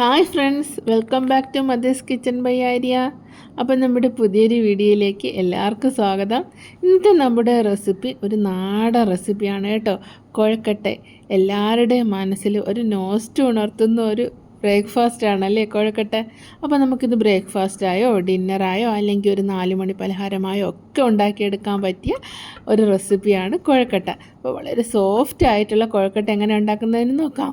Hi friends welcome back to mother's kitchen by Arya appam നമ്മുടെ പുതിയൊരു വീഡിയോയിലേക്ക് എല്ലാവർക്കും സ്വാഗതം. ഇന്നത്തെ നമ്മുടെ റെസിപ്പി ഒരു നാടൻ റെസിപ്പിയാണ് കേട്ടോ. കുഴക്കട്ടെ. എല്ലാവരുടെയും മനസ്സിൽ ഒരു നോസ്റ്റ് ഉണർത്തുന്ന ഒരു ബ്രേക്ക്ഫാസ്റ്റ് ആണല്ലേ കുഴക്കട്ടെ? അപ്പോൾ നമുക്കിത് ബ്രേക്ക്ഫാസ്റ്റായോ ഡിന്നറായോ അല്ലെങ്കിൽ ഒരു നാല് മണി പലഹാരമായോ ഒക്കെ ഉണ്ടാക്കിയെടുക്കാൻ പറ്റിയ ഒരു റെസിപ്പിയാണ് കുഴക്കട്ട. അപ്പോൾ വളരെ സോഫ്റ്റ് ആയിട്ടുള്ള കുഴക്കട്ട എങ്ങനെ ഉണ്ടാക്കുന്നതെന്ന് നോക്കാം.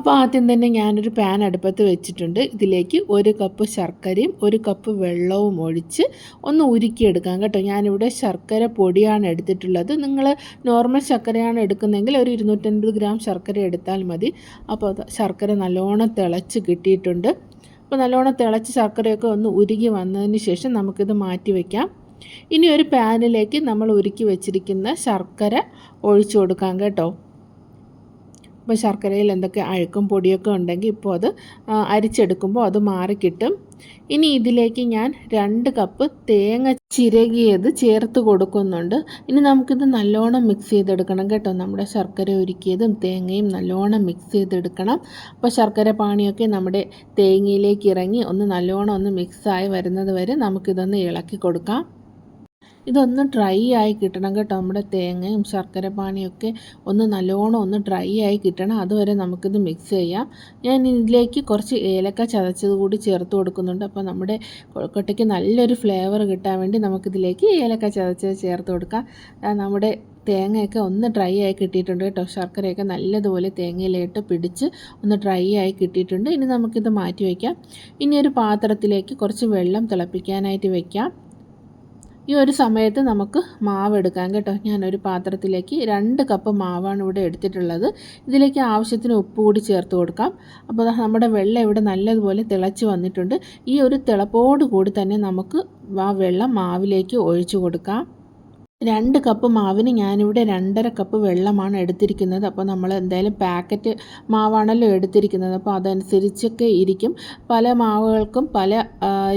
അപ്പോൾ ആദ്യം തന്നെ ഞാനൊരു പാൻ അടുപ്പത്ത് വെച്ചിട്ടുണ്ട്. ഇതിലേക്ക് ഒരു കപ്പ് ശർക്കരയും ഒരു കപ്പ് വെള്ളവും ഒഴിച്ച് ഒന്ന് ഉരുക്കിയെടുക്കാം കേട്ടോ. ഞാനിവിടെ ശർക്കര പൊടിയാണ് എടുത്തിട്ടുള്ളത്. നിങ്ങൾ നോർമൽ ശർക്കരയാണ് എടുക്കുന്നതെങ്കിൽ ഒരു ഇരുന്നൂറ്റൻപത് ഗ്രാം ശർക്കര എടുത്താൽ മതി. അപ്പോൾ ശർക്കര നല്ലോണം തിളച്ച് കിട്ടിയിട്ടുണ്ട്. അപ്പോൾ നല്ലോണം തിളച്ച് ശർക്കരയൊക്കെ ഒന്ന് ഉരുകി വന്നതിന് ശേഷം നമുക്കിത് മാറ്റി വയ്ക്കാം ഇനി ഒരു പാനിലേക്ക് നമ്മൾ ഉരുക്കി വെച്ചിരിക്കുന്ന ശർക്കര ഒഴിച്ചു കൊടുക്കാം കേട്ടോ. അപ്പോൾ ശർക്കരയിൽ എന്തൊക്കെ അഴുക്കും പൊടിയൊക്കെ ഉണ്ടെങ്കിൽ ഇപ്പോൾ അത് അരിച്ചെടുക്കുമ്പോൾ അത് മാറിക്കിട്ടും. ഇനി ഇതിലേക്ക് ഞാൻ രണ്ട് കപ്പ് തേങ്ങ ചിരകിയത് ചേർത്ത് കൊടുക്കുന്നുണ്ട്. ഇനി നമുക്കിത് നല്ലോണം മിക്സ് ചെയ്തെടുക്കണം കേട്ടോ. നമ്മുടെ ശർക്കര ഒരുക്കിയതും തേങ്ങയും നല്ലോണം മിക്സ് ചെയ്തെടുക്കണം. അപ്പോൾ ശർക്കര പാണിയൊക്കെ നമ്മുടെ തേങ്ങയിലേക്ക് ഇറങ്ങി ഒന്ന് നല്ലോണം ഒന്ന് മിക്സായി വരുന്നത് വരെ നമുക്കിതൊന്ന് ഇളക്കി കൊടുക്കാം. ഇതൊന്ന് ഡ്രൈ ആയി കിട്ടണം കേട്ടോ. നമ്മുടെ തേങ്ങയും ശർക്കര പാനിയൊക്കെ ഒന്ന് നല്ലോണം ഒന്ന് ഡ്രൈ ആയി കിട്ടണം. അതുവരെ നമുക്കിത് മിക്സ് ചെയ്യാം. ഞാൻ ഇതിലേക്ക് കുറച്ച് ഏലക്ക ചതച്ചത് കൂടി ചേർത്ത് കൊടുക്കുന്നുണ്ട്. അപ്പോൾ നമ്മുടെ കൊഴുക്കട്ടയ്ക്ക് നല്ലൊരു ഫ്ലേവർ കിട്ടാൻ വേണ്ടി നമുക്കിതിലേക്ക് ഏലക്ക ചതച്ചത് ചേർത്ത് കൊടുക്കാം. നമ്മുടെ തേങ്ങയൊക്കെ ഒന്ന് ഡ്രൈ ആയി കിട്ടിയിട്ടുണ്ട് കേട്ടോ. ശർക്കരയൊക്കെ നല്ലതുപോലെ തേങ്ങയിലിട്ട് പിടിച്ച് ഒന്ന് ഡ്രൈ ആയി കിട്ടിയിട്ടുണ്ട്. ഇനി നമുക്കിത് മാറ്റി വയ്ക്കാം. ഇനി ഒരു പാത്രത്തിലേക്ക് കുറച്ച് വെള്ളം തിളപ്പിക്കാനായിട്ട് വയ്ക്കാം. ഈ ഒരു സമയത്ത് നമുക്ക് മാവ് എടുക്കാം കേട്ടോ. ഞാനൊരു പാത്രത്തിലേക്ക് രണ്ട് കപ്പ് മാവാണ് ഇവിടെ എടുത്തിട്ടുള്ളത്. ഇതിലേക്ക് ആവശ്യത്തിന് ഉപ്പ് കൂടി ചേർത്ത് കൊടുക്കാം. അപ്പോൾ നമ്മുടെ വെള്ളം ഇവിടെ നല്ലതുപോലെ തിളച്ച് വന്നിട്ടുണ്ട്. ഈ ഒരു തിളപ്പോട് കൂടി തന്നെ നമുക്ക് ആ വെള്ളം മാവിലേക്ക് ഒഴിച്ചു കൊടുക്കാം. രണ്ട് കപ്പ് മാവിന് ഞാനിവിടെ രണ്ടര കപ്പ് വെള്ളമാണ് എടുത്തിരിക്കുന്നത്. അപ്പോൾ നമ്മൾ എന്തായാലും പാക്കറ്റ് മാവാണല്ലോ എടുത്തിരിക്കുന്നത്. അപ്പോൾ അതനുസരിച്ചൊക്കെ ഇരിക്കും. പല മാവുകൾക്കും പല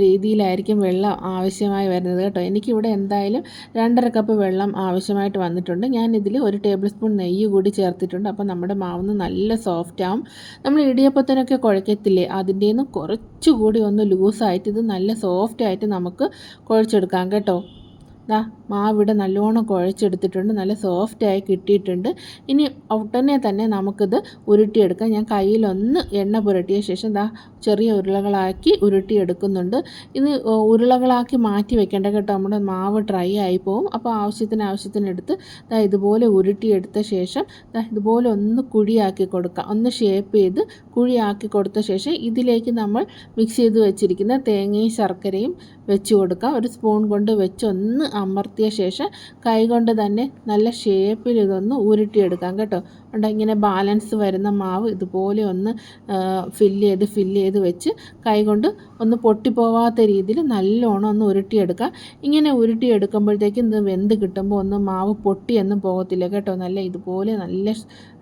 രീതിയിലായിരിക്കും വെള്ളം ആവശ്യമായി വരുന്നത് കേട്ടോ. എനിക്കിവിടെ എന്തായാലും രണ്ടര കപ്പ് വെള്ളം ആവശ്യമായിട്ട് വന്നിട്ടുണ്ട്. ഞാൻ ഇതിൽ ഒരു ടേബിൾ സ്പൂൺ നെയ്യ് കൂടി ചേർത്തിട്ടുണ്ട്. അപ്പോൾ നമ്മുടെ മാവുന്ന് നല്ല സോഫ്റ്റ് ആവും. നമ്മൾ ഇടിയപ്പത്തിനൊക്കെ കുഴക്കത്തില്ലേ? അതിന്റെ നിന്ന് കുറച്ചുകൂടി ഒന്ന് ലൂസായിട്ട് ഇത് നല്ല സോഫ്റ്റ് ആയിട്ട് നമുക്ക് കുഴച്ചെടുക്കാം കേട്ടോ. ദാ മാവിടെ നല്ലോണം കുഴച്ചെടുത്തിട്ടുണ്ട് നല്ല സോഫ്റ്റായി കിട്ടിയിട്ടുണ്ട്. ഇനി ഉടനെ തന്നെ നമുക്കിത് ഉരുട്ടിയെടുക്കാം. ഞാൻ കയ്യിലൊന്ന് എണ്ണ പുരട്ടിയ ശേഷം ദാ ചെറിയ ഉരുളകളാക്കി ഉരുട്ടിയെടുക്കുന്നുണ്ട്. ഇത് ഉരുളകളാക്കി മാറ്റി വെക്കേണ്ട കേട്ടോ. നമ്മുടെ മാവ് ഡ്രൈ ആയി പോവും. അപ്പോൾ ആവശ്യത്തിന് ആവശ്യത്തിനെടുത്ത് ദാ ഇതുപോലെ ഉരുട്ടിയെടുത്ത ശേഷം ദാ ഇതുപോലെ ഒന്ന് കുഴിയാക്കി കൊടുക്കാം. ഒന്ന് ഷേപ്പ് ചെയ്ത് കുഴിയാക്കി കൊടുത്ത ശേഷം ഇതിലേക്ക് നമ്മൾ മിക്സ് ചെയ്ത് വെച്ചിരിക്കുന്ന തേങ്ങയും ശർക്കരയും വെച്ച് കൊടുക്കാം. ഒരു സ്പൂൺ കൊണ്ട് വെച്ച് ഒന്ന് അമർത്തിയ ശേഷം കൈകൊണ്ട് തന്നെ നല്ല ഷേപ്പിൽ ഇതൊന്ന് ഉരുട്ടിയെടുക്കാം കേട്ടോ. ഉണ്ട് ഇങ്ങനെ ബാലൻസ് വരുന്ന മാവ് ഇതുപോലെ ഒന്ന് ഫില്ല് ചെയ്ത് ഫില്ല് ചെയ്ത് വെച്ച് കൈകൊണ്ട് ഒന്ന് പൊട്ടിപ്പോവാത്ത രീതിയിൽ നല്ലോണം ഒന്ന് ഉരുട്ടിയെടുക്കുക ഇങ്ങനെ ഉരുട്ടിയെടുക്കുമ്പോഴത്തേക്കും ഇത് വെന്ത് കിട്ടുമ്പോൾ ഒന്ന് മാവ് പൊട്ടിയൊന്നും പോകത്തില്ല കേട്ടോ. നല്ല ഇതുപോലെ നല്ല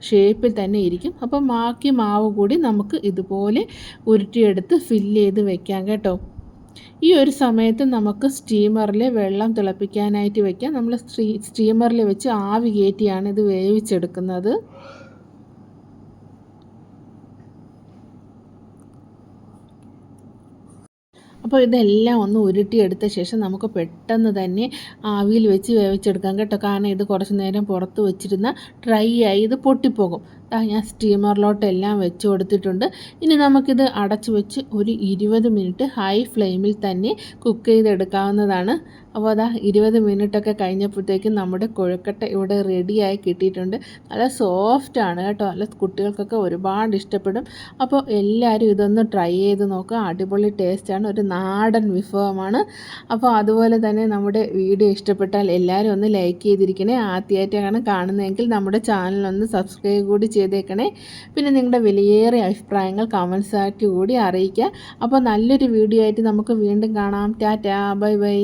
ഷേപ്പിൽ തന്നെ ഇരിക്കും. അപ്പോൾ ബാക്കി മാവ് കൂടി നമുക്ക് ഇതുപോലെ ഉരുട്ടിയെടുത്ത് ഫില്ല് ചെയ്ത് വെക്കാം കേട്ടോ. ഈ ഒരു സമയത്ത് നമുക്ക് സ്റ്റീമറിൽ വെള്ളം തിളപ്പിക്കാനായിട്ട് വയ്ക്കാം നമ്മൾ സ്റ്റീമറിൽ വെച്ച് ആവി കയറ്റിയാണ് ഇത് വേവിച്ചെടുക്കുന്നത്. അപ്പോൾ ഇതെല്ലാം ഒന്ന് ഉരുട്ടിയെടുത്ത ശേഷം നമുക്ക് പെട്ടെന്ന് തന്നെ ആവിയിൽ വെച്ച് വേവിച്ചെടുക്കാം കേട്ടോ. കാരണം ഇത് കുറച്ച് നേരം പുറത്ത് വെച്ചിരുന്ന ഡ്രൈ ആയി ഇത് പൊട്ടിപ്പോകും. ഞാൻ സ്റ്റീമറിലോട്ടെല്ലാം വെച്ച് കൊടുത്തിട്ടുണ്ട്. ഇനി നമുക്കിത് അടച്ച് വെച്ച് ഒരു ഇരുപത് മിനിറ്റ് ഹൈ ഫ്ലെയിമിൽ തന്നെ കുക്ക് ചെയ്തെടുക്കാവുന്നതാണ്. അപ്പോൾ അതാ ഇരുപത് മിനിറ്റൊക്കെ കഴിഞ്ഞപ്പോഴത്തേക്കും നമ്മുടെ കൊഴുക്കട്ട ഇവിടെ റെഡിയായി കിട്ടിയിട്ടുണ്ട്. നല്ല സോഫ്റ്റാണ് കേട്ടോ. നല്ല കുട്ടികൾക്കൊക്കെ ഒരുപാട് ഇഷ്ടപ്പെടും. അപ്പോൾ എല്ലാവരും ഇതൊന്ന് ട്രൈ ചെയ്ത് നോക്കുക. അടിപൊളി ടേസ്റ്റാണ് ഒരു നാടൻ വിഭവമാണ്. അപ്പോൾ അതുപോലെ തന്നെ നമ്മുടെ വീഡിയോ ഇഷ്ടപ്പെട്ടാൽ എല്ലാവരും ഒന്ന് ലൈക്ക് ചെയ്തിരിക്കണേ. ആദ്യമായിട്ടാണ് കാണുന്നതെങ്കിൽ നമ്മുടെ ചാനലൊന്ന് സബ്സ്ക്രൈബ് കൂടി ചെയ്തേക്കണേ. പിന്നെ നിങ്ങളുടെ വിലയേറിയ അഭിപ്രായങ്ങൾ കമൻസ് കൂടി അറിയിക്കുക. അപ്പോൾ നല്ലൊരു വീഡിയോ ആയിട്ട് നമുക്ക് വീണ്ടും കാണാം. Tata bye bye.